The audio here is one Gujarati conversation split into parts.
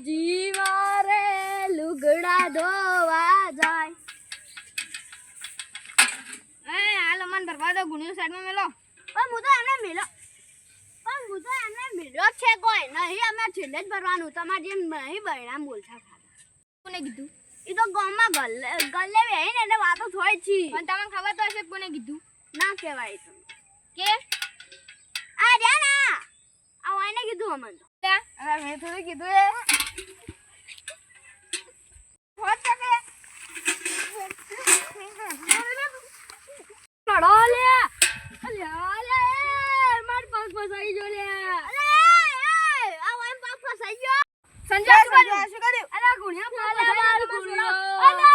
જીવા રે લુગડા ધોવા જાય. એ હાલો મન બરબાદો ગુણ્યો સાઈડમાં મેલો. પણ હું તો એમને મેલો. પણ હું તો એમને મેલો છે કોઈ. નહીં અમે છેલ્લે જ ભરવાનું. તમારે જેમ નહીં બૈરામ બોલતા ખાતા કોને કીધું? એ તો ગામમાં ગલ્લે ગલ્લે બેહીને એને વાતો થોડી છે. પણ તમને ખબર તો હશે કોને કીધું? ના કહેવાય તો. કે? આ રે ના. આ એને કીધું અમને તો. મેં થોડું કીધું એ હોત શકે લડો લે અલ્યા લે માર પગ ફસાઈ ગયો લે અલે આ વાઈન પગ ફસાઈ ગયો સંજય શું કર્યું શું કર્યું અરે ગુણિયા પાલે માર ગુણિયો અલે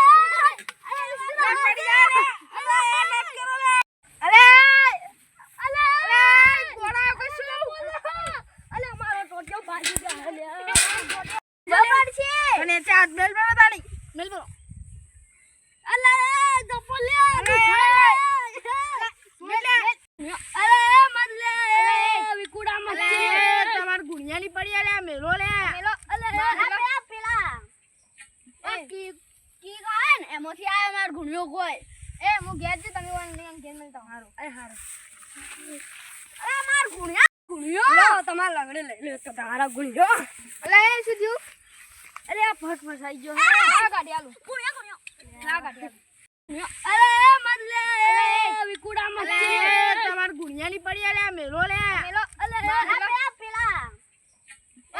અરે પડી જા રે અલે મત કરો લે અલે અલે અલે ગોળા કો શું અલે મારો ટોટિયો ભાગી ગયો લે જબર છે અને ચાર બેલ પર તાણી મેલ બોલો અલે દફો લે અરે મત લે વિકુડા મત અલે તમાર ગુણિયાની પડી અલે આ મેલો લે પેલો અલે આ પેલા એ કી કી કહે ને એમાંથી આયો માર ગુણ્યો કોઈ એ હું ઘેર જઈ તમે વાન લઈને ઘેર મેલ તમારો અરે હારો અરે માર ગુણ્યા ગુણ્યો લો તમાર લંગડે લઈ લે તો તારા ગુણિયો અલે એ શું થયું? અરે આ ફટ ફસાઈ ગયો. આ ગાડી આલું. ગુણ્યો ગુણ્યો આ ગાડી અરે મત લે વિકુડા મત તમાર તમાર ગુણિયાની પડી અલે મેલો લે મેલો. અલે આ પેલા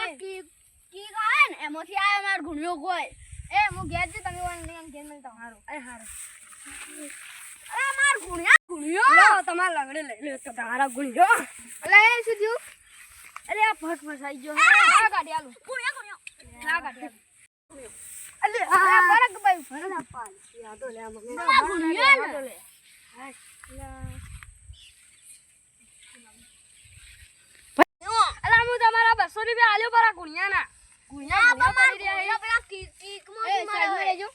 એ. કી કી કહે ને એમાંથી આયો માર ગુણ્યો કોઈ એ હું ઘેર જઈ તમે વાન લઈ ઘેર મેલ તમારો. અરે હારો. અરે માર ગુણ્યા ગુણ્યો. તમાર લંગડે લઈ લે તો તારા ગુણિયો. અલે એ શું થયું? અરે આ ફટ ફસાઈ ગયો. આ ગાડી આલું. આ ગાડી આલું. અલે આ ફરક ભાઈ અરે પાલ યાદો લે આ ગુણ્યો યાદો ને લે. હું તમારા બસો રૂપિયા આલ્યો પરા ગુણ્યાના. ગુણ્યા ગુણ્યા પડી પેલા કીક કીકમાં સાઈડમાં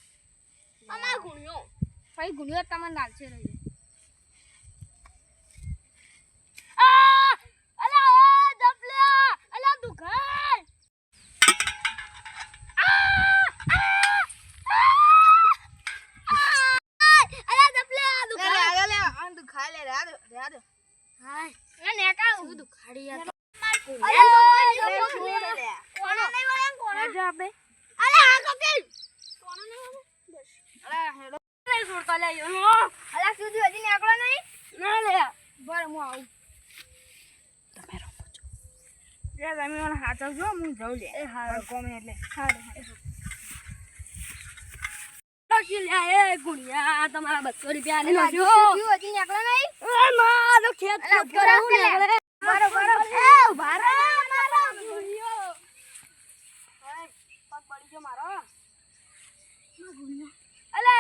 અમાર ગુણ્યો. ભાઈ ગુણ્યો તમને લાગશે રહી આ અલા આ જપલ્યા અલા દુકાન અલા જપલ્યા લે દુકાન લે લે આ તું ખા લે રે દે રે દે હાય ના નેકા હું દુખાડી યાર લે કોનો નહીં વળે આપણે? અરે હા કપિલ! કોનો ને બસ. અરે હેડો નહીં છોડતા લે યો અલા સુધી હજી નીકળો નહીં? ના લે. બર હું આવું. તમે રમો છો. રે તમે મને હાચવજો હું જઉં લે. એ હા કોમે એટલે. હા લે તમારા બસો રૂપિયા ને લાજો હજી નીકળો નહીં એ મારો ખેત ખેત કરે હું નીકળે બરો બરો એ ઊભા રહો મારો ગુણિયો હાય પગ પડી ગયો મારો અલે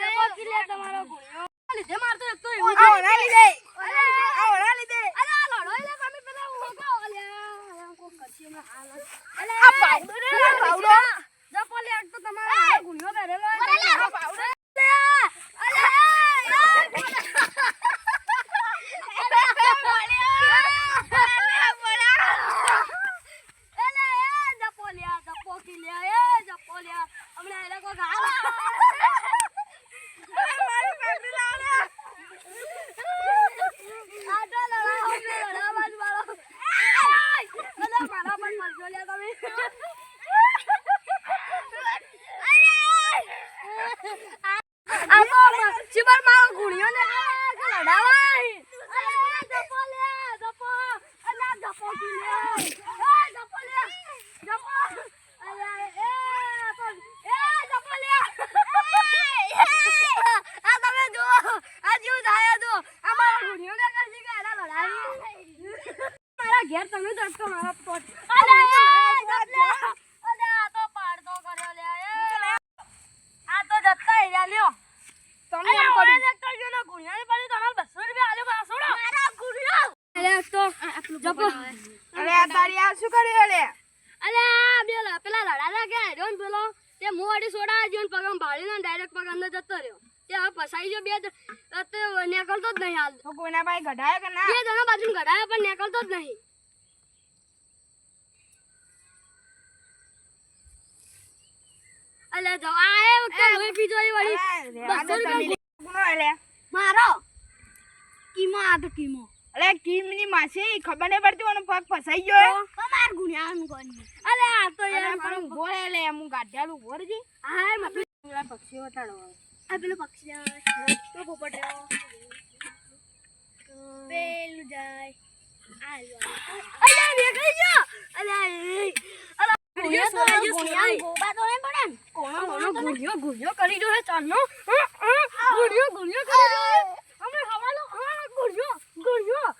જપો કી લે તમારો ગુણિયો લીધે મારતો એક તો એવું આ ઓલા લીધે અરે આ ઓલા લીધે અરે આ લડો એટલે તમે પેલા ઊભો અલ્યા કોક કરશે હમણાં હાલ જ. અલે આ પાવડો રે, અરે પાવડો. જપો લે એક તો તમારો હારો ગુણિયો પહેરેલો હોય. અરે લે, આ પાવડો. અલે, અલે, અલે, એ જપો લે, જપો કી લે, એ જપો લે. હમણાં એને કોક હાલ. આટો લડાવો, અમને લડાવવા જ વાળો. અલે, મારા પર મરજો લે તમે. આ તો શિબર મારો ગુણ્યો ને કે લડાવાય. અલે, જપો લે. જપો. અલે, એ, તો, એ, જપો લે. આ તમે જુઓ, આ જેવું થાય જુઓ. આ મારો ગુણ્યો ને કે છે કે એને લડાવી. મારા ઘેર તમે દડતો મારા પોટ. અલે, જપ લે. અલે, આ તો પાડતો કર્યો લે. એ. આ તો જતા રહ્યા લ્યો તમે અરે એમ ઓલા કર્યું ને કરજો ને ગુણિયાની પાછી તમારે 200 રૂપિયા આલ્યો પાછો છોડો મારા ગુણિયો અરે તો જપો અરે આ તારી આ શું કર્યું લે અલે આ બે પેલા લડાતા કે રહ્યો ને પેલો? તે મોડી સોડા જ્યો ને પગમ ભાળીને ડાયરેક્ટ પગ અંદર જતો રહ્યો. તે હવે ફસાઈ ગયો બે તે નીકળતો જ નહીં હાલ. તો કોઈના ભાઈ ગઢાયો કે ના? બે જણા બાજુ ગઢાયો પણ નીકળતો જ નહીં. અલે જો આ એ વખતે હવે બીજો એ વળી અલા, રહેવા દે બસો તમે લે. કોનો અલે? મારો? કીમો આ તો કીમો. અલે, કીમની માસી ખબર નહીં પડતી મને પગ ફસાઈ ગયો તો માર ગુણ્યાનું કોની? અલે આ તો યાર પણ ગોળે લે હું ગાંઠિયાલું ઊભો હા મતલબ પેલા પક્ષીઓ આ પેલો પક્ષી તો પોપટ રહ્યો પેલું જાય. આ અલે નીકળી ગયો. અલે એ. અલે ગુણ્યો તો સોરાય, ગુણ્યો સોરાય. ગોબા તો નહીં પડે ને કોણો કોણો ગુણ્યો ગુણ્યો કરી દો હે ચાલનો ગુણ્યો ગુણ્યો કરી દો હે અમે હવાલો હવાલો ગુણ્યો ગુણ્યો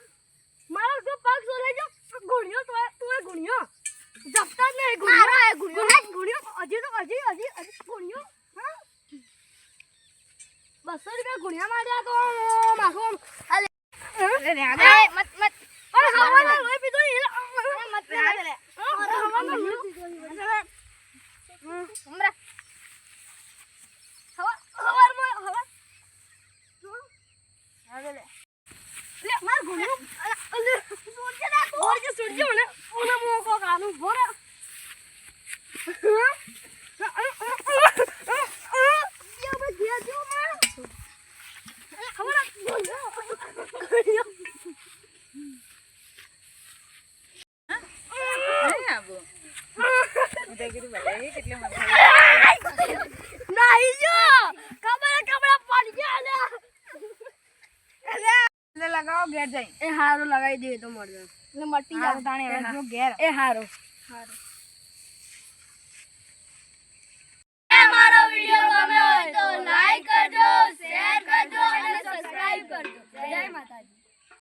મારો જો પગ સોરાઈ ગયો ગુણ્યો તો તું ગુણ્યો જપતા જ નહીં ગુણ્યો ગુણ્યો ગુણ્યો હજી તો હજી હજી હજી ગુણ્યો હા બસો રૂપિયા ગુણ્યા માંડ્યા તો માખો અલે અલે, રહેવા દે. એ મત મત અરે હવાનો લોહી પીધો એ મત રહેવા દે. અરે હવાનો લોહી પીધો એ હમરા હવા હવારમાં હવા રૂપિયા ગુણ્યા માર્યા તો માર ગુણ્યો. અલે. સૂરજ મને ઓને કાનું ભોરા હું તો કીધું બધાએ કેટલી મજા આવી. નહીં જો કમરા કમરા પડી ગયા ને અલે, અલે, લગાવો ઘેર જઈ એ હારો લગાવી દે તો મળે એટલે મટી હા, તાણે હવે જો ઘેર એ હારો અમારો વિડિયો ગમ્યો હોય તો લાઈક કરજો શેર કરજો અને સબસ્ક્રાઇબ કરજો જય માતાજી